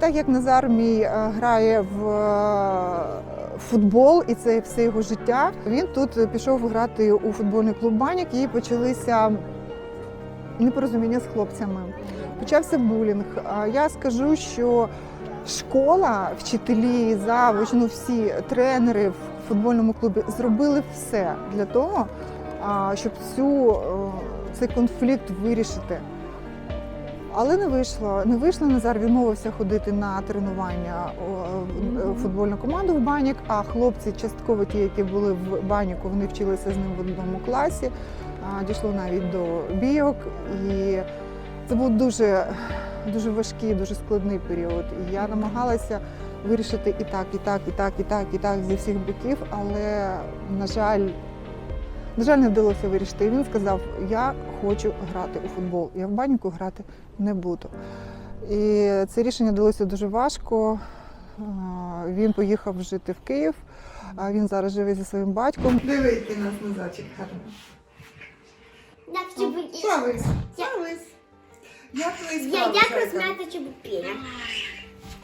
Так як Назар мій е, грає в е, футбол, і це все його життя. Він тут пішов грати у футбольний клуб Банік і почалися непорозуміння з хлопцями. Почався булінг. Я скажу, що школа, вчителі, завуч, ну всі тренери в футбольному клубі зробили все для того, щоб цю, е, цей конфлікт вирішити. Але не вийшло. Не вийшло. Назар відмовився ходити на тренування в футбольну команду в банік. А хлопці, частково ті, які були в баніку, вони вчилися з ним в одному класі. Дійшло навіть до бійок. І це був дуже, дуже важкий, дуже складний період. І я намагалася вирішити і так, і так, і так, і так, і так зі всіх боків. Але, на жаль, на жаль, не вдалося вирішити. І він сказав: Я хочу грати у футбол. Я в баніку грати не буду. І це рішення далося дуже важко. Він поїхав жити в Київ. А він зараз живе зі своїм батьком. Диви, який нас назадчик Я- славись. Як твої Я дякую чебупіля.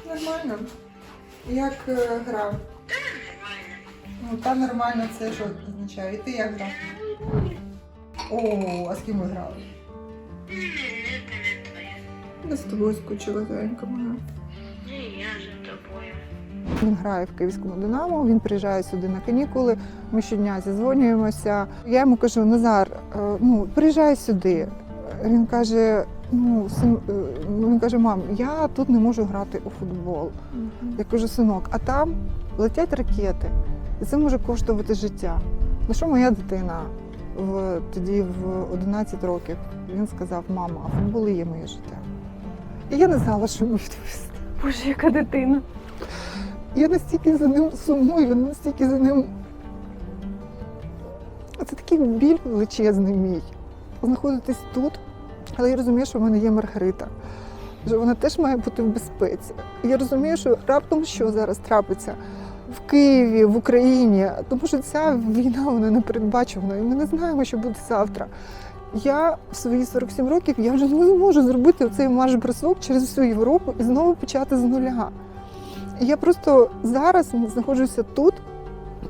Нормально. Як е, грав? Ну, та нормально, це що означає? І ти як грав? О, а з ким ви грали? Я з тобою скучила, зайка моя. Я за тобою. Він грає в київському Динамо, він приїжджає сюди на канікули. Ми щодня зізвонюємося. Я йому кажу: Назар, е, ну приїжджай сюди. Він каже: ну, син, е, ну, він каже, мам, я тут не можу грати у футбол. Я кажу, синок, а там летять ракети, і це може коштувати життя. Ну що моя дитина в, тоді в 11 років? Він сказав, мама, а футбол є моє життя. І я не знала, що йому відповісти. Боже, яка дитина. Я настільки за ним сумую, настільки за ним. Це такий біль величезний мій. Знаходитись тут, але я розумію, що в мене є Маргарита. Що вона теж має бути в безпеці. Я розумію, що раптом що зараз трапиться в Києві, в Україні, тому що ця війна вона непередбачувана, і ми не знаємо, що буде завтра. Я в свої 47 років я вже не зможу зробити цей марш-бросок через всю Європу і знову почати з нуля. Я просто зараз знаходжуся тут,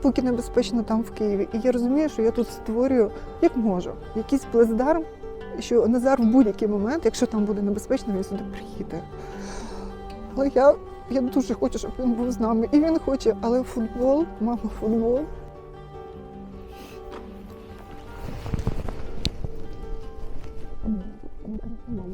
поки небезпечно там в Києві. І я розумію, що я тут створюю як можу, якийсь плацдарм, що Назар в будь-який момент, якщо там буде небезпечно, він сюди приїде. Але я, я дуже хочу, щоб він був з нами. І він хоче, але футбол, мама, футбол. Мама.